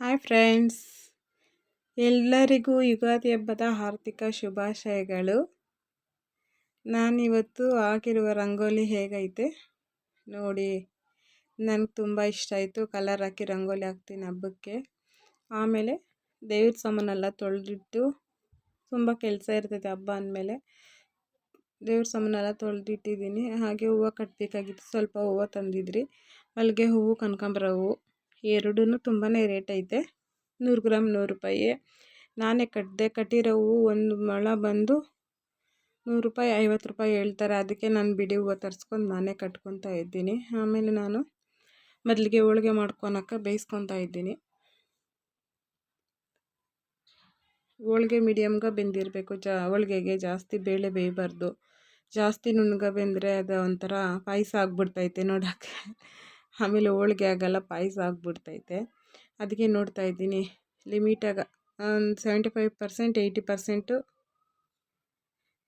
Hi friends ಎಲ್ಲರಿಗೂ ಯುಗಾದಿ ಹಬ್ಬದ ಆರ್ಥಿಕ ಶುಭಾಶಯಗಳು. ನಾನಿವತ್ತು ಹಾಕಿರುವ ರಂಗೋಲಿ ಹೇಗೈತೆ? ನೋಡಿ ನನಗೆ ತುಂಬ ಇಷ್ಟ ಆಯಿತು ಕಲರ್ ಹಾಕಿ ರಂಗೋಲಿ ಹಾಕ್ತೀನಿ ಹಬ್ಬಕ್ಕೆ. ಆಮೇಲೆ ದೇವ್ರ ಸಾಮಾನೆಲ್ಲ ತೊಳೆದಿಟ್ಟು ತುಂಬ ಕೆಲಸ ಇರ್ತೈತೆ ಹಬ್ಬ ಅಂದಮೇಲೆ. ದೇವ್ರ ಸಾಮಾನೆಲ್ಲ ತೊಳೆದಿಟ್ಟಿದ್ದೀನಿ. ಹಾಗೆ ಹೂವು ಕಟ್ಟಬೇಕಾಗಿತ್ತು ಸ್ವಲ್ಪ ಹೂವು ತಂದಿದ್ರಿ. ಮಲ್ಲಿಗೆ ಹೂವು, ಕನಕಾಂಬರ ಹೂವು. ಎರಡೂ ತುಂಬಾ ರೇಟ್ ಐತೆ. ನೂರು ಗ್ರಾಮ್ ನೂರು ರೂಪಾಯಿ. ನಾನೇ ಕಟ್ಟಿದೆ ಕಟ್ಟಿರೋ ಹೂವು ಒಂದು ಮೊಳ ಬಂದು ನೂರು ರೂಪಾಯಿ, ಐವತ್ತು ರೂಪಾಯಿ ಹೇಳ್ತಾರೆ. ಅದಕ್ಕೆ ನಾನು ಬಿಡಿ ಹೂವು ತರಿಸ್ಕೊಂಡು ನಾನೇ ಕಟ್ಕೊತಾ ಇದ್ದೀನಿ. ಆಮೇಲೆ ನಾನು ಮೊದಲಿಗೆ ಹೋಳಿಗೆ ಮಾಡ್ಕೊಳಕ್ಕೆ ಬೇಯಿಸ್ಕೊತಾ ಇದ್ದೀನಿ. ಹೋಳಿಗೆ ಮೀಡಿಯಮ್ಗೆ ಬೆಂದಿರಬೇಕು. ಜಾ, ಹೋಳಿಗೆಗೆ ಜಾಸ್ತಿ ಬೇಳೆ ಬೇಯಬಾರ್ದು. ಜಾಸ್ತಿ ನುಣ್ಣಗೆ ಬೆಂದರೆ ಅದು ಒಂಥರ ಪಾಯಸ ಆಗ್ಬಿಡ್ತೈತೆ ನೋಡೋಕ್ಕೆ ಆಮೇಲೆ ಹೋಳ್ಗೆ ಆಗೋಲ್ಲ ಪಾಯಸ ಆಗ್ಬಿಡ್ತೈತೆ. ಅದಕ್ಕೆ ನೋಡ್ತಾ ಇದ್ದೀನಿ. ಲಿಮಿಟಾಗಿ ಒಂದು seventy five percent eighty percent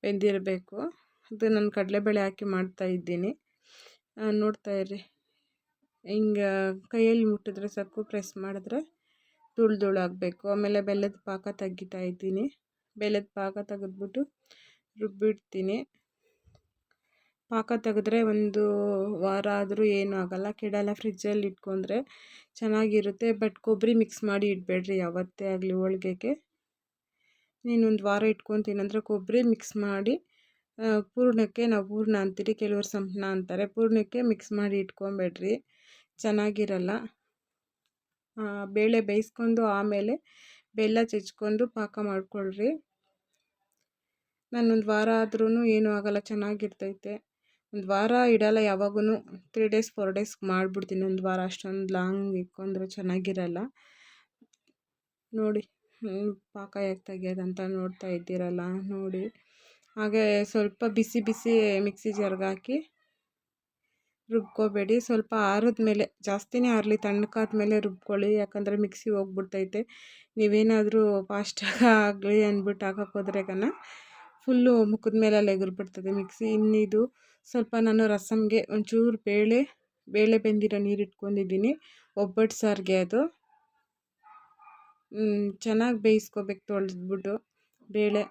ಬೆಂದಿರಬೇಕು. ಅದು ನಾನು ಕಡಲೆಬೇಳೆ ಹಾಕಿ ಮಾಡ್ತಾ ಇದ್ದೀನಿ. ನೋಡ್ತಾ ಇರ್ರಿ. ಹಿಂಗೆ ಕೈಯಲ್ಲಿ ಮುಟ್ಟಿದ್ರೆ ಸಾಕು ಪ್ರೆಸ್ ಮಾಡಿದ್ರೆ ಧೂಳು ಧೂಳು ಆಗಬೇಕು. ಆಮೇಲೆ ಬೆಲ್ಲದ ಪಾಕ ತೆಗಿತಾ ಇದ್ದೀನಿ. ಬೆಲ್ಲದ ಪಾಕ ತೆಗೆದ್ಬಿಟ್ಟು ರುಬ್ಬಿಡ್ತೀನಿ. ಪಾಕ ತೆಗೆದ್ರೆ ಒಂದು ವಾರ ಆದರೂ ಏನೂ ಆಗೋಲ್ಲ. ಕೆಡಲ್ಲ ಫ್ರಿಜ್ಜಲ್ಲಿ ಇಟ್ಕೊಂಡ್ರೆ ಚೆನ್ನಾಗಿರುತ್ತೆ. ಬಟ್ ಕೊಬ್ಬರಿ ಮಿಕ್ಸ್ ಮಾಡಿ ಇಡಬೇಡ್ರಿ ಯಾವತ್ತೇ ಆಗಲಿ ಹೋಳ್ಗೆಗೆ. ನೀನೊಂದು ವಾರ ಇಟ್ಕೊತೀನಿ ಅಂದರೆ ಕೊಬ್ಬರಿ ಮಿಕ್ಸ್ ಮಾಡಿ ಪೂರ್ಣಕ್ಕೆ ನಾವು ಪೂರ್ಣ ಅಂತೀರಿ, ಕೆಲವರು ಸಂಪಣ ಅಂತಾರೆ. ಪೂರ್ಣಕ್ಕೆ ಮಿಕ್ಸ್ ಮಾಡಿ ಇಟ್ಕೊಬೇಡ್ರಿ. ಚೆನ್ನಾಗಿರಲ್ಲ. ಬೇಳೆ ಬೇಯಿಸ್ಕೊಂಡು ಆಮೇಲೆ ಬೆಲ್ಲ ಚಚ್ಕೊಂಡು ಪಾಕ ಮಾಡಿಕೊಳ್ರಿ. ನಾನೊಂದು ವಾರ ಆದ್ರೂ ಏನೂ ಆಗೋಲ್ಲ, ಚೆನ್ನಾಗಿರ್ತೈತೆ. ಒಂದು ವಾರ ಇಡಲ್ಲ ಯಾವಾಗೂ ತ್ರೀ ಡೇಸ್ ಫೋರ್ ಡೇಸ್ ಮಾಡಿಬಿಡ್ತೀನಿ. ಒಂದು ವಾರ ಅಷ್ಟೊಂದು ಲಾಂಗ್ ಇಕ್ಕೊಂಡ್ರೆ ಚೆನ್ನಾಗಿರಲ್ಲ. ನೋಡಿ ಪಾಕ ಹೇಗೆ ತೆಗಿಯೋದಂತ ನೋಡ್ತಾ ಇದ್ದೀರಲ್ಲ, ನೋಡಿ. ಹಾಗೆ ಸ್ವಲ್ಪ ಬಿಸಿ ಬಿಸಿ ಮಿಕ್ಸಿ ಜಾರ್ಗೆ ಹಾಕಿ ರುಬ್ಕೋಬೇಡಿ. ಸ್ವಲ್ಪ ಆರಿದ ಮೇಲೆ, ಜಾಸ್ತಿನೇ ಆರಲಿ ತಣ್ಣಗಾದ ಮೇಲೆ ರುಬ್ಕೊಳ್ಳಿ. ಯಾಕಂದರೆ ಮಿಕ್ಸಿ ಹೋಗ್ಬಿಡ್ತೈತೆ. ನೀವೇನಾದರೂ ಫಾಸ್ಟಾಗಿ ಆಗಲಿ ಅಂದ್ಬಿಟ್ಟು ಹಾಕಕ್ಕೆ ಹೋದ್ರೆ ಕನ ಫುಲ್ಲು ಮುಖದ ಮೇಲೆಲ್ಲ ಎಗುರ್ಬಿಡ್ತದೆ ಮಿಕ್ಸಿ. ಇನ್ನಿದು ಸ್ವಲ್ಪ ನಾನು ರಸಮ್ಗೆ ಒಂಚೂರು ಬೇಳೆ ಬೇಳೆ ಬೆಂದಿರೋ ನೀರು ಇಟ್ಕೊಂಡಿದ್ದೀನಿ. ಒಬ್ಬಟ್ಟು ಸಾರಿಗೆ ಅದು. ಚೆನ್ನಾಗಿ ಬೇಯಿಸ್ಕೋಬೇಕು ತೊಳೆದ್ಬಿಟ್ಟು ಬೇಳೆ.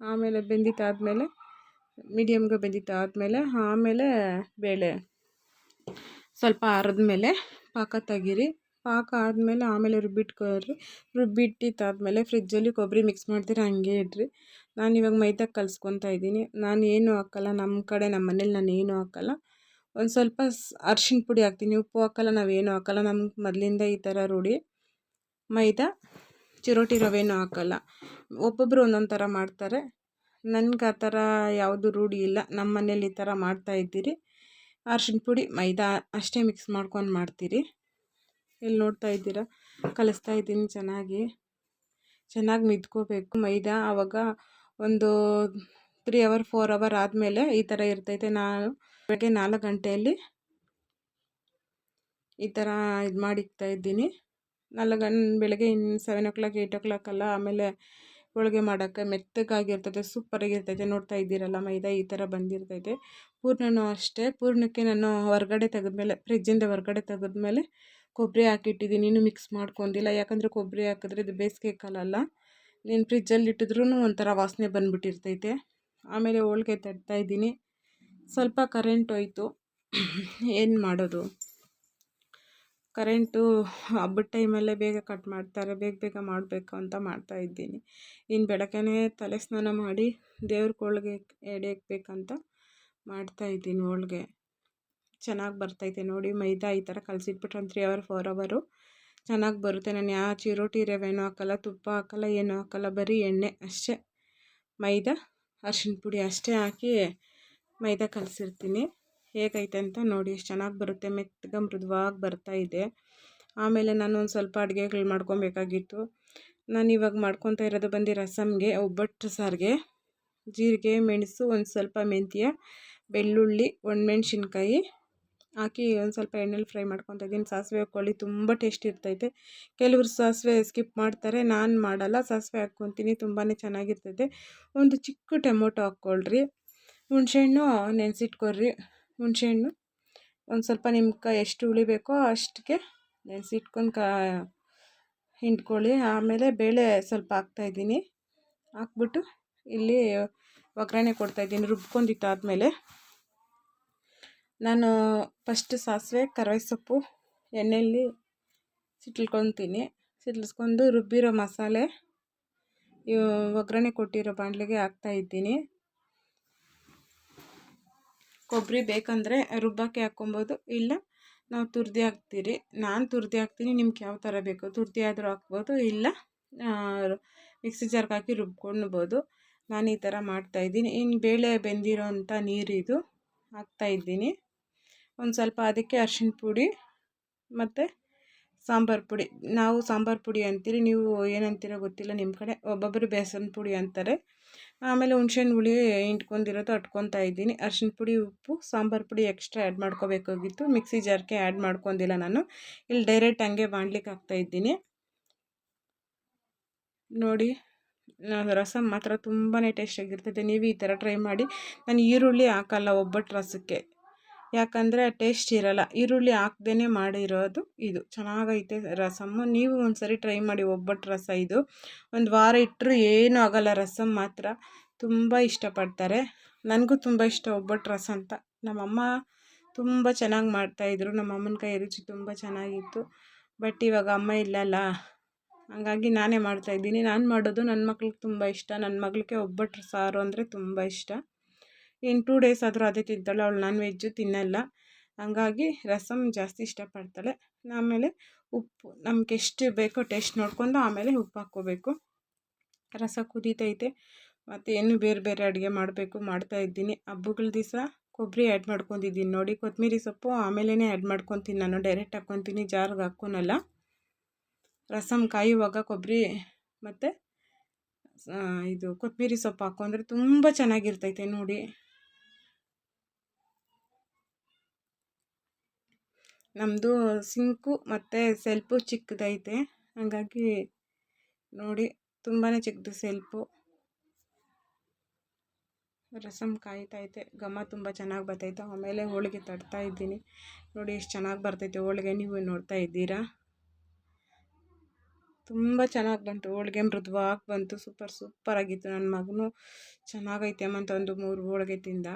ಆಮೇಲೆ ಬೆಂದಿತ್ತಾದಮೇಲೆ ಮೀಡಿಯಮ್ಗೆ ಬೆಂದಿತ್ತಾದಮೇಲೆ ಆಮೇಲೆ ಬೇಳೆ. ಸ್ವಲ್ಪ ಆರಿದ್ಮೇಲೆ ಪಾಕ ತೆಗೀರಿ. ಪಾಕ ಆದಮೇಲೆ ಆಮೇಲೆ ರುಬ್ಬಿಟ್ಕೊಳ್ರಿ. ರುಬ್ಬಿಟ್ಟಿದ್ದಾದಮೇಲೆ ಫ್ರಿಜ್ಜಲ್ಲಿ ಕೊಬ್ಬರಿ ಮಿಕ್ಸ್ ಮಾಡ್ತೀರಿ ಹಂಗೆ ಇಡ್ರಿ. ನಾನು ಇವಾಗ ಮೈದಾ ಕಲಿಸ್ಕೊತಾ ಇದ್ದೀನಿ. ನಾನು ಏನು ಹಾಕಲ್ಲ ನಮ್ಮ ಕಡೆ ನಮ್ಮ ಮನೇಲಿ ನಾನು ಏನು ಹಾಕಲ್ಲ. ಒಂದು ಸ್ವಲ್ಪ ಅರ್ಶಿಣ ಪುಡಿ ಹಾಕ್ತೀನಿ, ಉಪ್ಪು ಹಾಕಲ್ಲ ನಾವೇನು ಹಾಕಲ್ಲ. ನಮ್ಗೆ ಮೊದಲಿಂದ ಈ ಥರ ರೂಢಿ. ಮೈದಾ, ಚಿರೋಟಿ ರವೆನೂ ಹಾಕಲ್ಲ. ಒಬ್ಬೊಬ್ಬರು ಒಂದೊಂದು ಥರ ಮಾಡ್ತಾರೆ. ನನಗೆ ಆ ಥರ ಯಾವುದು ರೂಢಿ ಇಲ್ಲ. ನಮ್ಮ ಮನೇಲಿ ಈ ಥರ ಮಾಡ್ತಾಯಿದ್ದೀರಿ ಅರ್ಶಿಣ ಪುಡಿ, ಮೈದಾ ಅಷ್ಟೇ ಮಿಕ್ಸ್ ಮಾಡ್ಕೊಂಡು ಮಾಡ್ತೀರಿ. ಇಲ್ಲಿ ನೋಡ್ತಾ ಇದ್ದೀರಾ? ಕಲಿಸ್ತಾ ಇದ್ದೀನಿ ಚೆನ್ನಾಗಿ. ಚೆನ್ನಾಗಿ ಮಿದ್ಕೋಬೇಕು. ಮೈದಾ ಆವಾಗ ಒಂದು ತ್ರೀ ಅವರ್ ಫೋರ್ ಅವರ್ ಆದಮೇಲೆ ಈ ಥರ ಇರ್ತೈತೆ. ನಾನು ಬೆಳಗ್ಗೆ ನಾಲ್ಕು ಗಂಟೆಯಲ್ಲಿ ಈ ಥರ ಇದು ಮಾಡಿಕ್ತಾ ಇದ್ದೀನಿ. ನಾಲ್ಕು ಗಂಟೆ ಬೆಳಗ್ಗೆ ಇನ್ನು ಸೆವೆನ್ ಓ ಕ್ಲಾಕ್ ಏಯ್ಟ್ ಓ ಕ್ಲಾಕಲ್ಲ ಆಮೇಲೆ ಹೋಳಿಗೆ ಮಾಡೋಕ್ಕೆ ಮೆತ್ತಗಾಗಿರ್ತೈತೆ ಸೂಪರಾಗಿರ್ತೈತೆ ನೋಡ್ತಾ ಇದ್ದೀರಲ್ಲ ಮೈದಾ, ಈ ಥರ ಬಂದಿರ್ತೈತೆ. ಪೂರ್ಣನೂ ಅಷ್ಟೇ. ಪೂರ್ಣಕ್ಕೆ ನಾನು ಹೊರಗಡೆ ತೆಗೆದ್ಮೇಲೆ ಫ್ರಿಜ್ಜಿಂದ ಹೊರಗಡೆ ತೆಗೆದ್ಮೇಲೆ ಕೊಬ್ಬರಿ ಹಾಕಿಟ್ಟಿದ್ದೀನಿ. ಇನ್ನೂ ಮಿಕ್ಸ್ ಮಾಡ್ಕೊಂಡಿಲ್ಲ. ಯಾಕಂದರೆ ಕೊಬ್ಬರಿ ಹಾಕಿದ್ರೆ ಇದು ಬೇಸಿಗೆ ಕಾಲ ಅಲ್ಲ. ನೀನು ಫ್ರಿಜ್ಜಲ್ಲಿ ಇಟ್ಟಿದ್ರೂ ಒಂಥರ ವಾಸನೆ ಬಂದುಬಿಟ್ಟಿರ್ತೈತೆ. ಆಮೇಲೆ ಹೋಳ್ಗೆ ತಟ್ತಾಯಿದ್ದೀನಿ ಸ್ವಲ್ಪ ಕರೆಂಟ್ ಹೋಯ್ತು. ಏನು ಮಾಡೋದು? ಕರೆಂಟು ಹಬ್ಬದ ಟೈಮಲ್ಲೇ ಬೇಗ ಕಟ್ ಮಾಡ್ತಾರೆ, ಬೇಗ ಬೇಗ ಮಾಡಬೇಕು ಅಂತ ಮಾಡ್ತಾ ಇದ್ದೀನಿ. ಇನ್ನು ಬೆಳಗ್ಗೆನೇ ತಲೆ ಸ್ನಾನ ಮಾಡಿ ದೇವ್ರ ಹೋಳ್ಗೆ ಮಾಡ್ತಾ ಇದ್ದೀನಿ ಹೋಳಿಗೆ. ಚೆನ್ನಾಗಿ ಬರ್ತೈತೆ ನೋಡಿ, ಮೈದಾ ಈ ಥರ ಕಲಸಿಟ್ಬಿಟ್ರೆ ಒಂದು ತ್ರೀ ಅವರ್ ಫೋರ್ ಅವರು ಚೆನ್ನಾಗಿ ಬರುತ್ತೆ. ನಾನು ಯಾವ ಚಿರೋಟಿ ರವೆನೂ ಹಾಕಲ್ಲ, ತುಪ್ಪ ಹಾಕಲ್ಲ, ಏನೂ ಹಾಕಲ್ಲ, ಬರೀ ಎಣ್ಣೆ ಅಷ್ಟೇ. ಮೈದಾ, ಅರ್ಶಿಣ ಪುಡಿ ಅಷ್ಟೇ ಹಾಕಿ ಮೈದಾ ಕಲಸಿರ್ತೀನಿ. ಹೇಗೈತೆ ಅಂತ ನೋಡಿ, ಎಷ್ಟು ಚೆನ್ನಾಗಿ ಬರುತ್ತೆ. ಮೆತ್ತಗೆ ಮೃದುವಾಗಿ ಬರ್ತಾ ಇದೆ. ಆಮೇಲೆ ನಾನು ಒಂದು ಸ್ವಲ್ಪ ಅಡುಗೆಗಳು ಮಾಡ್ಕೊಬೇಕಾಗಿತ್ತು. ನಾನು ಇವಾಗ ಮಾಡ್ಕೊತಾ ಇರೋದು ಬಂದು ರಸಮ್ಗೆ ಒಬ್ಬಟ್ಟು ಸಾರಿಗೆ. ಜೀರಿಗೆ, ಮೆಣಸು, ಒಂದು ಸ್ವಲ್ಪ ಮೆಂತ್ಯ, ಬೆಳ್ಳುಳ್ಳಿ, ಒಣಮೆಣ್ಸಿನ್ಕಾಯಿ. ಹಾಕಿ ಒಂದು ಸ್ವಲ್ಪ ಎಣ್ಣೆಲಿ ಫ್ರೈ ಮಾಡ್ಕೊತಾ ಇದ್ದೀನಿ. ಸಾಸಿವೆ ಹಾಕ್ಕೊಳ್ಳಿ ತುಂಬ ಟೇಸ್ಟ್ ಇರ್ತೈತೆ. ಕೆಲವರು ಸಾಸಿವೆ ಸ್ಕಿಪ್ ಮಾಡ್ತಾರೆ, ನಾನು ಮಾಡಲ್ಲ. ಸಾಸಿವೆ ಹಾಕ್ಕೊತೀನಿ ತುಂಬಾ ಚೆನ್ನಾಗಿರ್ತೈತೆ. ಒಂದು ಚಿಕ್ಕ ಟೊಮೊಟೊ ಹಾಕ್ಕೊಳ್ರಿ. ಹುಣಸೆಹಣ್ಣು ನೆನೆಸಿಟ್ಕೊಳ್ರಿ ಹುಣಸೆಹಣ್ಣು, ಒಂದು ಸ್ವಲ್ಪ ನಿಮ್ಗೆ ಎಷ್ಟು ಉಳಿಬೇಕೋ ಅಷ್ಟಕ್ಕೆ ನೆನೆಸಿಟ್ಕೊಂಡು ಕಾ, ಹಿಂಡ್ಕೊಳ್ಳಿ. ಆಮೇಲೆ ಬೇಳೆ ಸ್ವಲ್ಪ ಹಾಕ್ತಾಯಿದ್ದೀನಿ ಹಾಕ್ಬಿಟ್ಟು ಇಲ್ಲಿ ಒಗ್ಗರಣೆ ಕೊಡ್ತಾಯಿದ್ದೀನಿ ರುಬ್ಕೊಂಡಿದ್ದಾದಮೇಲೆ ನಾನು ಫಸ್ಟ್ ಸಾಸಿವೆ ಕರ್ಬೇವು ಸೊಪ್ಪು, ಎಣ್ಣೆಯಲ್ಲಿ ಸಿಟ್ಲ್ಕೊತೀನಿ ಸಿಟ್ಲಿಸ್ಕೊಂಡು ರುಬ್ಬಿರೋ ಮಸಾಲೆ ಒಗ್ಗರಣೆ ಕೊಟ್ಟಿರೋ ಬಾಣಲೆಗೆ ಹಾಕ್ತಾಯಿದ್ದೀನಿ ಕೊಬ್ಬರಿ ಬೇಕಂದರೆ ರುಬ್ಬಕ್ಕೆ ಹಾಕ್ಕೊಬೋದು. ಇಲ್ಲ, ನಾವು ತುರ್ದಿ ಹಾಕ್ತೀರಿ. ನಾನು ತುರ್ದಿ ಹಾಕ್ತೀನಿ, ನಿಮ್ಗೆ ಯಾವ ಥರ ಬೇಕು? ತುರ್ದಿ ಆದರೂ ಹಾಕ್ಬೋದು, ಇಲ್ಲ ಮಿಕ್ಸಿ ಜಾರ್ಗೆ ಹಾಕಿ ರುಬ್ಕೊಳ್ಬೋದು. ನಾನು ಈ ಥರ ಮಾಡ್ತಾಯಿದ್ದೀನಿ ಇನ್ನು ಬೇಳೆ ಬೆಂದಿರೋ ಅಂಥ ನೀರಿದು ಹಾಕ್ತಾಯಿದ್ದೀನಿ ಒಂದು ಸ್ವಲ್ಪ ಅದಕ್ಕೆ ಅರ್ಶಿಣ ಪುಡಿ ಮತ್ತು ಸಾಂಬಾರು ಪುಡಿ. ನಾವು ಸಾಂಬಾರು ಪುಡಿ ಅಂತೀರಿ, ನೀವು ಏನಂತೀರೋ ಗೊತ್ತಿಲ್ಲ ನಿಮ್ಮ ಕಡೆ. ಒಬ್ಬೊಬ್ಬರು ಬೇಸನ್ ಪುಡಿ ಅಂತಾರೆ. ಆಮೇಲೆ ಹುಣ್ಸೆಹಣ್ಣು ಹುಳಿ ಹಿಂಡ್ಕೊಂಡಿರೋದು ಅಟ್ಕೊತಾ ಇದ್ದೀನಿ. ಅರ್ಶಿಣ ಪುಡಿ, ಉಪ್ಪು, ಸಾಂಬಾರು ಪುಡಿ ಎಕ್ಸ್ಟ್ರಾ ಆ್ಯಡ್ ಮಾಡ್ಕೋಬೇಕಾಗಿತ್ತು. ಮಿಕ್ಸಿ ಜಾರ್ಗೆ ಆ್ಯಡ್ ಮಾಡ್ಕೊಂಡಿಲ್ಲ ನಾನು. ಇಲ್ಲಿ ಡೈರೆಕ್ಟ್ ಹಂಗೆ ಹಾಕ್ತಾ ಹಾಕ್ತಾಯಿದ್ದೀನಿ ನೋಡಿ ರಸಂ ಮಾತ್ರ ತುಂಬಾ ಟೇಸ್ಟಾಗಿರ್ತದೆ ನೀವು ಈ ಥರ ಟ್ರೈ ಮಾಡಿ. ನಾನು ಈರುಳ್ಳಿ ಹಾಕಲ್ಲ ಒಬ್ಬಟ್ಟು ರಸಕ್ಕೆ. ಯಾಕಂದರೆ ಟೇಸ್ಟ್ ಇರಲ್ಲ. ಈರುಳ್ಳಿ ಹಾಕ್ದೇ ಮಾಡಿರೋದು ಇದು. ಚೆನ್ನಾಗೈತೆ ರಸಮ್ಮು. ನೀವು ಒಂದು ಸರಿ ಟ್ರೈ ಮಾಡಿ ಒಬ್ಬಟ್ಟು ರಸ ಇದು. ಒಂದು ವಾರ ಇಟ್ಟರು ಏನೂ ಆಗೋಲ್ಲ. ರಸಮ್ ಮಾತ್ರ ತುಂಬ ಇಷ್ಟಪಡ್ತಾರೆ. ನನಗೂ ತುಂಬ ಇಷ್ಟ ಒಬ್ಬಟ್ಟು ರಸ ಅಂತ. ನಮ್ಮಮ್ಮ ತುಂಬ ಚೆನ್ನಾಗಿ ಮಾಡ್ತಾಯಿದ್ರು. ನಮ್ಮ ಅಮ್ಮನ ಕೈ ರುಚಿ ತುಂಬ ಚೆನ್ನಾಗಿತ್ತು. ಬಟ್ ಇವಾಗ ಅಮ್ಮ ಇಲ್ಲಲ್ಲ. ಹಂಗಾಗಿ ನಾನೇ ಮಾಡ್ತಾಯಿದ್ದೀನಿ. ನಾನು ಮಾಡೋದು ನನ್ನ ಮಕ್ಳಿಗೆ ತುಂಬ ಇಷ್ಟ. ನನ್ನ ಮಗಳಿಗೆ ಒಬ್ಬಟ್ಟು ಸಾರು ಅಂದರೆ ತುಂಬ ಇಷ್ಟ. ಇನ್ನು ಟೂ ಡೇಸ್ ಆದರೂ ಅದೇ ತಿಂತಾಳೆ, ಅವಳು ನಾನ್ ವೆಜ್ಜು ತಿನ್ನಲ್ಲ. ಹಂಗಾಗಿ ರಸಮ್ ಜಾಸ್ತಿ ಇಷ್ಟಪಡ್ತಾಳೆ. ಆಮೇಲೆ ಉಪ್ಪು, ನಮ್ಗೆ ಎಷ್ಟು ಬೇಕೋ ಟೇಸ್ಟ್ ನೋಡಿಕೊಂಡು ಆಮೇಲೆ ಉಪ್ಪು ಹಾಕ್ಕೋಬೇಕು. ರಸ ಕುದೀತೈತೆ. ಮತ್ತು ಏನು ಬೇರೆ ಬೇರೆ ಅಡುಗೆ ಮಾಡಬೇಕು ಮಾಡ್ತಾಯಿದ್ದೀನಿ ಹಬ್ಬಗಳ ದಿವಸ ಕೊಬ್ಬರಿ ಆ್ಯಡ್ ಮಾಡ್ಕೊಂಡಿದ್ದೀನಿ. ನೋಡಿ ಕೊತ್ತಂಬರಿ ಸೊಪ್ಪು ಆಮೇಲೆ ಆ್ಯಡ್ ಮಾಡ್ಕೊತೀನಿ ನಾನು. ಡೈರೆಕ್ಟ್ ಹಾಕ್ಕೊತೀನಿ, ಜಾರ್ಗೆ ಹಾಕ್ಕೊನಲ್ಲ. ರಸಮ್ ಕಾಯುವಾಗ ಕೊಬ್ಬರಿ ಮತ್ತು ಇದು ಕೊತ್ತಂಬರಿ ಸೊಪ್ಪು ಹಾಕ್ಕೊಂಡ್ರೆ ತುಂಬ ಚೆನ್ನಾಗಿರ್ತೈತೆ ನೋಡಿ. ನಮ್ಮದು ಸಿಂಕು ಮತ್ತು ಸೆಲ್ಪು ಚಿಕ್ಕದೈತೆ. ಹಾಗಾಗಿ ನೋಡಿ ತುಂಬಾ ಚಿಕ್ಕದು ಸೆಲ್ಪು. ರಸಮ್ ಕಾಯ್ತೈತೆ. ಘಮ ತುಂಬ ಚೆನ್ನಾಗಿ ಬರ್ತೈತೆ. ಆಮೇಲೆ ಹೋಳಿಗೆ ತಡ್ತಾ ಇದ್ದೀನಿ. ನೋಡಿ, ಎಷ್ಟು ಚೆನ್ನಾಗಿ ಬರ್ತೈತೆ ಹೋಳಿಗೆ. ನೀವು ನೋಡ್ತಾ ಇದ್ದೀರಾ? ತುಂಬ ಚೆನ್ನಾಗಿ ಬಂತು. ಹೋಳಿಗೆ ಮೃದುವಾಗಿ ಬಂತು. ಸೂಪರ್ ಸೂಪರಾಗಿತ್ತು ನನ್ನ ಮಗನು ಚೆನ್ನಾಗೈತೆ ಅಂತ ಒಂದು ಮೂರು ಹೋಳಿಗೆ ತಿಂದ.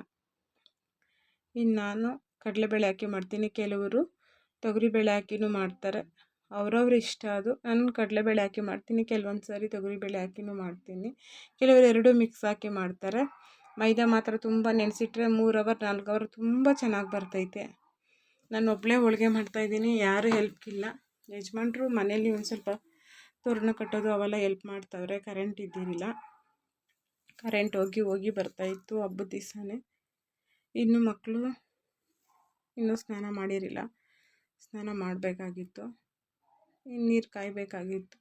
ಇನ್ನು ನಾನು ಕಡಲೆಬೇಳೆ ಹಾಕಿ ಮಾಡ್ತೀನಿ. ಕೆಲವರು ತೊಗರಿಬೇಳೆ ಹಾಕಿನೂ ಮಾಡ್ತಾರೆ. ಅವ್ರವ್ರ ಇಷ್ಟ ಅದು. ನಾನು ಕಡಲೆಬೇಳೆ ಹಾಕಿ ಮಾಡ್ತೀನಿ. ಕೆಲವೊಂದು ಸಾರಿ ತೊಗರಿಬೇಳೆ ಹಾಕಿನೂ ಮಾಡ್ತೀನಿ. ಕೆಲವರು ಎರಡೂ ಮಿಕ್ಸ್ ಹಾಕಿ ಮಾಡ್ತಾರೆ. ಮೈದಾ ಮಾತ್ರ ತುಂಬ ನೆನೆಸಿಟ್ರೆ ಮೂರು ಅವರ್ ನಾಲ್ಕು ಅವರ್ ತುಂಬ ಚೆನ್ನಾಗಿ ಬರ್ತೈತೆ. ನಾನು ಒಬ್ಬಳೇ ಹೋಳಿಗೆ ಮಾಡ್ತಾಯಿದ್ದೀನಿ ಯಾರೂ ಹೆಲ್ಪ್ಗಿಲ್ಲ ಯಜಮಾನ್ರು ಮನೇಲಿ ಒಂದು ಸ್ವಲ್ಪ ತೋರಣ ಕಟ್ಟೋದು ಅವೆಲ್ಲ ಹೆಲ್ಪ್ ಮಾಡ್ತಾವ್ರೆ. ಕರೆಂಟ್ ಇದ್ದಿರಲಿಲ್ಲ ಕರೆಂಟ್ ಹೋಗಿ ಹೋಗಿ ಬರ್ತಾಯಿತ್ತು ಹಬ್ಬದ ದಿವಸನೇ. ಇನ್ನು ಮಕ್ಕಳು ಇನ್ನೂ ಸ್ನಾನ ಮಾಡಿರಲಿಲ್ಲ ಸ್ನಾನ ಮಾಡಬೇಕಾಗಿತ್ತು. ಇನ್ನು ನೀರು ಕಾಯಬೇಕಾಗಿತ್ತು.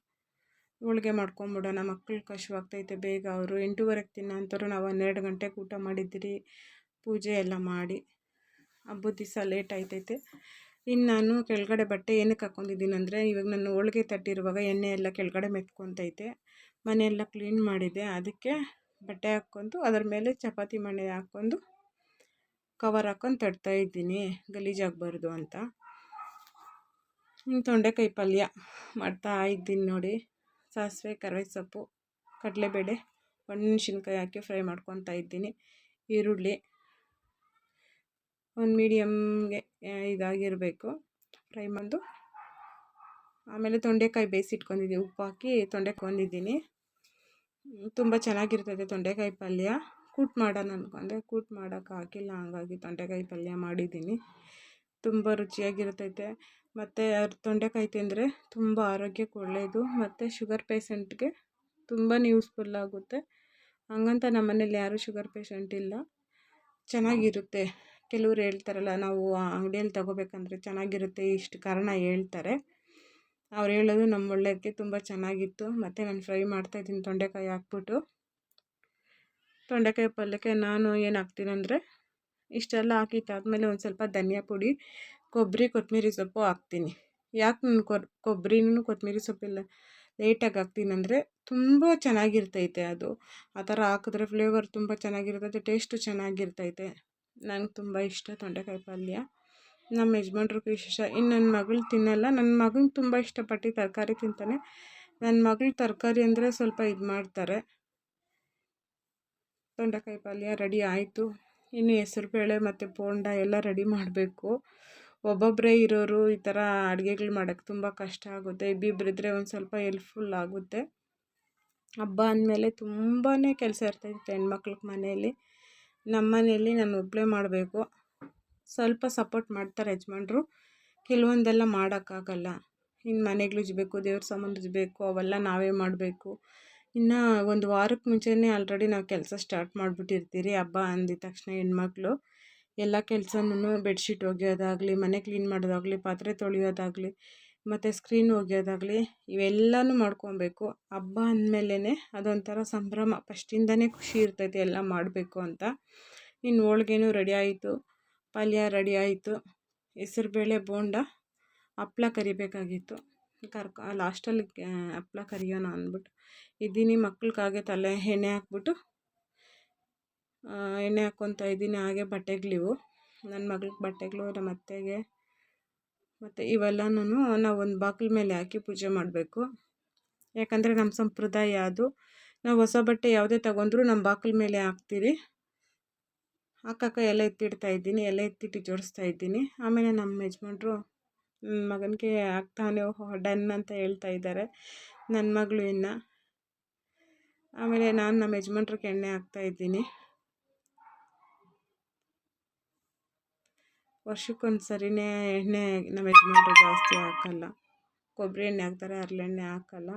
ಹೋಳ್ಗೆ ಮಾಡ್ಕೊಂಬಿಡೋಣ ಮಕ್ಳಿಗೆ ಕಷ್ಟವಾಗ್ತೈತೆ ಬೇಗ ಅವರು. ಎಂಟೂವರೆಗೆ ತಿನ್ನೋ ಅಂಥವ್ರು ನಾವು ಹನ್ನೆರಡು ಗಂಟೆಗೆ ಊಟ ಮಾಡಿದ್ದೀರಿ, ಪೂಜೆ ಎಲ್ಲ ಮಾಡಿ. ಹಬ್ಬದ ದಿವಸ ಲೇಟ್ ಆಯ್ತೈತೆ. ಇನ್ನು ನಾನು ಕೆಳಗಡೆ ಬಟ್ಟೆ ಏನಕ್ಕೆ ಹಾಕ್ಕೊಂಡಿದ್ದೀನಿ ಅಂದರೆ, ಇವಾಗ ನಾನು ಹೋಳಿಗೆ ತಟ್ಟಿರುವಾಗ ಎಣ್ಣೆ ಎಲ್ಲ ಕೆಳಗಡೆ ಮೆತ್ಕೊತೈತೆ. ಮನೆಯೆಲ್ಲ ಕ್ಲೀನ್ ಮಾಡಿದೆ. ಅದಕ್ಕೆ ಬಟ್ಟೆ ಹಾಕ್ಕೊಂಡು, ಅದರ ಮೇಲೆ ಚಪಾತಿ ಮಣೆ ಹಾಕ್ಕೊಂಡು ಕವರ್ ಹಾಕ್ಕೊಂಡು ತಡ್ತಾಯಿದ್ದೀನಿ ಗಲೀಜಾಗಬಾರ್ದು ಅಂತ. ತೊಂಡೆಕಾಯಿ ಪಲ್ಯ ಮಾಡ್ತಾ ಇದ್ದೀನಿ ನೋಡಿ. ಸಾಸಿವೆ ಕರಿವೆ ಸೊಪ್ಪು ಕಡಲೆಬೇಳೆ, ಒಣಮೆಣ್ಸಿನ್ಕಾಯಿ ಹಾಕಿ ಫ್ರೈ ಮಾಡ್ಕೊತಾ ಇದ್ದೀನಿ. ಈರುಳ್ಳಿ ಒಂದು ಮೀಡಿಯಮ್ಗೆ ಇದಾಗಿರಬೇಕು. ಫ್ರೈ ಬಂದು ಆಮೇಲೆ ತೊಂಡೆಕಾಯಿ ಬೇಯಿಸಿಟ್ಕೊಂಡಿದ್ದೀನಿ. ಉಪ್ಪು ಹಾಕಿ ತೊಂಡೆಕೊಂಡಿದ್ದೀನಿ ತುಂಬ ಚೆನ್ನಾಗಿರ್ತದೆ ತೊಂಡೆಕಾಯಿ ಪಲ್ಯ. ಕೂಟ್ ಮಾಡೋಣ ಅಂದ್ಕೊಂಡೆ ಕೂಟ್ ಮಾಡೋಕೆ ಆಗಿಲ್ಲ ಹಂಗಾಗಿ ತೊಂಡೆಕಾಯಿ ಪಲ್ಯ ಮಾಡಿದ್ದೀನಿ. ತುಂಬ ರುಚಿಯಾಗಿರ್ತೈತೆ. ಮತ್ತು ತೊಂಡೆಕಾಯಿ ತಿಂದರೆ ತುಂಬ ಆರೋಗ್ಯಕ್ಕೆ ಒಳ್ಳೆಯದು ಮತ್ತು ಶುಗರ್ ಪೇಸೆಂಟ್ಗೆ ತುಂಬಾ ಯೂಸ್ಫುಲ್ ಆಗುತ್ತೆ. ಹಂಗಂತ ನಮ್ಮ ಮನೇಲಿ ಯಾರೂ ಶುಗರ್ ಪೇಷಂಟ್ ಇಲ್ಲ. ಚೆನ್ನಾಗಿರುತ್ತೆ. ಕೆಲವ್ರು ಹೇಳ್ತಾರಲ್ಲ, ನಾವು ಅಂಗಡಿಯಲ್ಲಿ ತಗೋಬೇಕಂದ್ರೆ ಚೆನ್ನಾಗಿರುತ್ತೆ ಇಷ್ಟು ಕಾರಣ ಹೇಳ್ತಾರೆ. ಅವ್ರು ಹೇಳೋದು ನಮ್ಮ ಒಳ್ಳೆಯಕ್ಕೆ ತುಂಬ ಚೆನ್ನಾಗಿತ್ತು. ಮತ್ತು ನಾನು ಫ್ರೈ ಮಾಡ್ತಾಯಿದ್ದೀನಿ ತೊಂಡೆಕಾಯಿ ಹಾಕ್ಬಿಟ್ಟು. ತೊಂಡೆಕಾಯಿ ಪಲ್ಯಕ್ಕೆ ನಾನು ಏನು ಹಾಕ್ತೀನಂದರೆ, ಇಷ್ಟೆಲ್ಲ ಹಾಕಿದ್ದಾದ್ಮೇಲೆ ಒಂದು ಸ್ವಲ್ಪ ಧನಿಯಾ ಪುಡಿ ಕೊಬ್ಬರಿ ಕೊತ್ತಂಬರಿ ಸೊಪ್ಪು ಹಾಕ್ತೀನಿ. ಯಾಕೆ ನಾನು ಕೊಬ್ಬರಿನೂ ಕೊತ್ತಂಬ್ರಿ ಸೊಪ್ಪೆಲ್ಲ ಲೇಟಾಗಿ ಹಾಕ್ತೀನಿ ಅಂದರೆ ತುಂಬ ಚೆನ್ನಾಗಿರ್ತೈತೆ ಅದು. ಆ ಥರ ಹಾಕಿದ್ರೆ ಫ್ಲೇವರ್ ತುಂಬ ಚೆನ್ನಾಗಿರ್ತೈತೆ ಟೇಸ್ಟು ಚೆನ್ನಾಗಿರ್ತೈತೆ. ನಂಗೆ ತುಂಬ ಇಷ್ಟ ತೊಂಡೆಕಾಯಿ ಪಲ್ಯ. ನಮ್ಮ ಯಜಮಾನ್ರಿಗೂ ವಿಶೇಷ ಇನ್ನು ನನ್ನ ಮಗಳು ತಿನ್ನಲ್ಲ ನನ್ನ ಮಗನಿಗೆ ತುಂಬ ಇಷ್ಟಪಟ್ಟು ತರಕಾರಿ ತಿಂತಾನೆ. ನನ್ನ ಮಗಳು ತರಕಾರಿ ಅಂದರೆ ಸ್ವಲ್ಪ ಇದು ಮಾಡ್ತಾರೆ. ತೊಂಡೆಕಾಯಿ ಪಲ್ಯ ರೆಡಿ ಆಯಿತು. ಇನ್ನು ಹೆಸರುಬೇಳೆ ಮತ್ತು ಬೋಂಡ ಎಲ್ಲ ರೆಡಿ ಮಾಡಬೇಕು. ಒಬ್ಬೊಬ್ಬರೇ ಇರೋರು ಈ ಥರ ಅಡುಗೆಗಳು ಮಾಡೋಕ್ಕೆ ತುಂಬ ಕಷ್ಟ ಆಗುತ್ತೆ. ಇಬ್ಬಿಬ್ಬರಿದ್ರೆ ಒಂದು ಸ್ವಲ್ಪ ಎಲ್ಪ್ಫುಲ್ ಆಗುತ್ತೆ. ಹಬ್ಬ ಅಂದಮೇಲೆ ತುಂಬಾ ಕೆಲಸ ಇರ್ತೈತೆ ಹೆಣ್ಮಕ್ಳಿಗೆ ಮನೆಯಲ್ಲಿ. ನಮ್ಮ ಮನೆಯಲ್ಲಿ ನಾನು ಒಬ್ಬಳೇ ಮಾಡಬೇಕು. ಸ್ವಲ್ಪ ಸಪೋರ್ಟ್ ಮಾಡ್ತಾರೆ ಯಜಮಾನ್ರು. ಕೆಲವೊಂದೆಲ್ಲ ಮಾಡೋಕ್ಕಾಗಲ್ಲ. ಇನ್ನು ಮನೆಗಳು ಉಜ್ಬೇಕು, ದೇವ್ರ ಸಾಮಾನು ಉಜ್ಬೇಕು, ಅವೆಲ್ಲ ನಾವೇ ಮಾಡಬೇಕು. ಇನ್ನು ಒಂದು ವಾರಕ್ಕೆ ಮುಂಚೆಯೇ ಆಲ್ರೆಡಿ ನಾವು ಕೆಲಸ ಸ್ಟಾರ್ಟ್ ಮಾಡಿಬಿಟ್ಟಿರ್ತೀರಿ ಹಬ್ಬ ಅಂದಿದ ತಕ್ಷಣ ಹೆಣ್ಮಕ್ಳು. ಎಲ್ಲ ಕೆಲಸನೂ ಬೆಡ್ಶೀಟ್ ಒಗೆಯೋದಾಗಲಿ, ಮನೆ ಕ್ಲೀನ್ ಮಾಡೋದಾಗಲಿ, ಪಾತ್ರೆ ತೊಳೆಯೋದಾಗಲಿ, ಮತ್ತು ಸ್ಕ್ರೀನ್ ಒಗೆಯೋದಾಗಲಿ, ಇವೆಲ್ಲನೂ ಮಾಡ್ಕೊಬೇಕು. ಹಬ್ಬ ಅಂದಮೇಲೇ ಅದೊಂಥರ ಸಂಭ್ರಮ, ಫಸ್ಟಿಂದನೇ ಖುಷಿ ಇರ್ತೈತೆ ಎಲ್ಲ ಮಾಡಬೇಕು ಅಂತ. ಇನ್ನು ಹೋಳ್ಗೆನೂ ರೆಡಿ ಆಯಿತು, ಪಲ್ಯ ರೆಡಿ ಆಯಿತು ಹೆಸ್ರುಬೇಳೆ ಬೋಂಡ, ಹಪ್ಳ ಕರಿಬೇಕಾಗಿತ್ತು. ಕರ್ಕ, ಲಾಸ್ಟಲ್ಲಿ ಹಪ್ಳ ಕರಿಯೋಣ ಅಂದ್ಬಿಟ್ಟು. ಇದ್ದೀನಿ ಮಕ್ಳಿಗಾಗೆ ತಲೆ ಎಣ್ಣೆ ಹಾಕ್ಬಿಟ್ಟು ಎಣ್ಣೆ ಹಾಕ್ಕೊತಾ ಇದ್ದೀನಿ, ಹಾಗೆ ಬಟ್ಟೆಗಳಿವು ನನ್ನ ಮಗಳಿಗೆ ಬಟ್ಟೆಗಳು ನಮ್ಮ ಅತ್ತೆಗೆ ಮತ್ತು ಇವೆಲ್ಲನೂ ನಾವು ಒಂದು ಬಾಗಿಲ ಮೇಲೆ ಹಾಕಿ ಪೂಜೆ ಮಾಡಬೇಕು. ಯಾಕಂದರೆ ನಮ್ಮ ಸಂಪ್ರದಾಯ ಅದು. ನಾವು ಹೊಸ ಬಟ್ಟೆ ಯಾವುದೇ ತಗೊಂಡ್ರೂ ನಮ್ಮ ಬಾಗಿಲ ಮೇಲೆ ಹಾಕ್ತೀರಿ. ಹಾಕಕ್ಕ ಎಲ್ಲ ಎತ್ತಿಡ್ತಾ ಇದ್ದೀನಿ ಎಲ್ಲ ಎತ್ತಿಟ್ಟು ಜೋಡಿಸ್ತಾ ಇದ್ದೀನಿ. ಆಮೇಲೆ ನಮ್ಮ ಯಜಮಾನ್ರು ನನ್ನ ಮಗನಿಗೆ ಆಗ್ತಾನೆ ಡನ್ ಅಂತ ಹೇಳ್ತಾ ಇದ್ದಾರೆ. ನನ್ನ ಮಗಳು ಇನ್ನು. ಆಮೇಲೆ ನಾನು ನಮ್ಮ ಯಜಮಾನ್ರಿಗೆ ಎಣ್ಣೆ ಹಾಕ್ತಾಯಿದ್ದೀನಿ ವರ್ಷಕ್ಕೊಂದು ಸರಿನೇ ಎಣ್ಣೆ ನಮ್ಮ ಯಜಮಾನ್ರು ಜಾಸ್ತಿ ಹಾಕಲ್ಲ. ಕೊಬ್ಬರಿ ಎಣ್ಣೆ ಹಾಕ್ತಾರೆ ಹರಳೆಣ್ಣೆ ಹಾಕಲ್ಲ.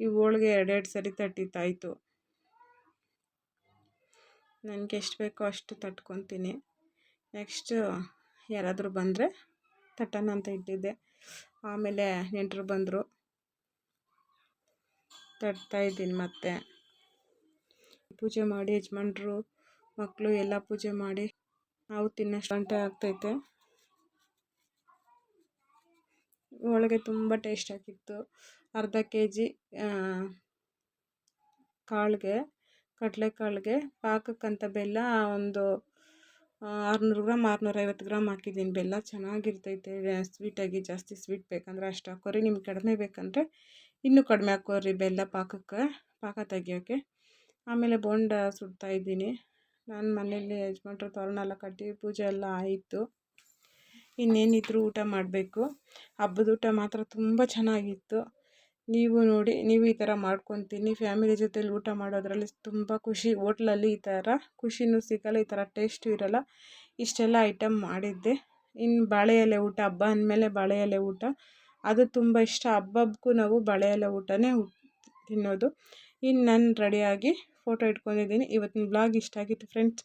ಈ ಹೋಳ್ಗೆ ಎರಡೆರಡು ಸರಿ ತಟ್ಟಿತ್ತಾಯಿತು ನನಗೆ ಎಷ್ಟು ಬೇಕೋ ಅಷ್ಟು ತಟ್ಕೊತೀನಿ. ನೆಕ್ಸ್ಟು ಯಾರಾದರೂ ಬಂದರೆ ತಟ್ಟಣ ಅಂತ ಇಟ್ಟಿದ್ದೆ. ಆಮೇಲೆ ನೆಂಟರು ಬಂದರು. ತಟ್ತಾಯಿದ್ದೀನಿ ಮತ್ತೆ. ಪೂಜೆ ಮಾಡಿ, ಯಜಮಾನ್ರು ಮಕ್ಕಳು ಎಲ್ಲ ಪೂಜೆ ಮಾಡಿ. ನಾವು ತಿನ್ನೋಷ್ಟು ಗಂಟೆ ಆಗ್ತೈತೆ. ಹೋಳಿಗೆ ತುಂಬ ಟೇಸ್ಟ್ ಆಗಿತ್ತು. ಅರ್ಧ ಕೆ ಜಿ ಕಾಳಿಗೆ ಕಡಲೆಕಾಳಿಗೆ ಪಾಕಕ್ಕಂತ ಬೆಲ್ಲ ಒಂದು ಆರುನೂರು ಗ್ರಾಮ್ ಆರುನೂರೈವತ್ತು ಗ್ರಾಮ್ ಹಾಕಿದ್ದೀನಿ. ಬೆಲ್ಲ ಚೆನ್ನಾಗಿರ್ತೈತೆ. ಸ್ವೀಟಾಗಿ ಜಾಸ್ತಿ ಸ್ವೀಟ್ ಬೇಕಂದರೆ ಅಷ್ಟು ಹಾಕೋರಿ. ನಿಮ್ಗೆ ಕಡಿಮೆ ಬೇಕಂದರೆ ಇನ್ನೂ ಕಡಿಮೆ ಹಾಕೋರಿ ಬೆಲ್ಲ ಪಾಕಕ್ಕೆ, ಪಾಕ ತೆಗಿಯೋಕ್ಕೆ ಆಮೇಲೆ ಬೋಂಡ ಸುಡ್ತಾಯಿದ್ದೀನಿ ನಾನು ಮನೆಯಲ್ಲಿ ಯಜಮಾನ್ರು ತೋರಣ ಕಟ್ಟಿ ಪೂಜೆ ಎಲ್ಲ ಆಯಿತು. ಇನ್ನೇನಿದ್ರು ಊಟ ಮಾಡಬೇಕು. ಹಬ್ಬದ ಊಟ ಮಾತ್ರ ತುಂಬ ಚೆನ್ನಾಗಿತ್ತು. ನೀವು ನೋಡಿ, ನೀವು ಈ ಥರ ಮಾಡ್ಕೊತೀನಿ. ಫ್ಯಾಮಿಲಿ ಜೊತೆಲಿ ಊಟ ಮಾಡೋದ್ರಲ್ಲಿ ತುಂಬ ಖುಷಿ. ಹೋಟ್ಲಲ್ಲಿ ಈ ಥರ ಖುಷಿನೂ ಸಿಗೋಲ್ಲ, ಈ ಥರ ಟೇಸ್ಟು ಇರೋಲ್ಲ. ಇಷ್ಟೆಲ್ಲ ಐಟಮ್ ಮಾಡಿದ್ದೆ. ಇನ್ನು ಬಾಳೆ ಎಲೆ ಊಟ, ಹಬ್ಬ ಅಂದಮೇಲೆ ಬಾಳೆ ಎಲೆ ಊಟ. ಅದು ತುಂಬ ಇಷ್ಟ. ಹಬ್ಬಕ್ಕೂ ನಾವು ಬಾಳೆ ಎಲೆ ಊಟನೇ ತಿನ್ನೋದು. ಇನ್ನು ನಾನು ರೆಡಿಯಾಗಿ ಫೋಟೋ ಇಟ್ಕೊಂಡಿದ್ದೀನಿ. ಇವತ್ತಿನ ಬ್ಲಾಗ್ ಇಷ್ಟ ಆಗಿತ್ತು ಫ್ರೆಂಡ್ಸ್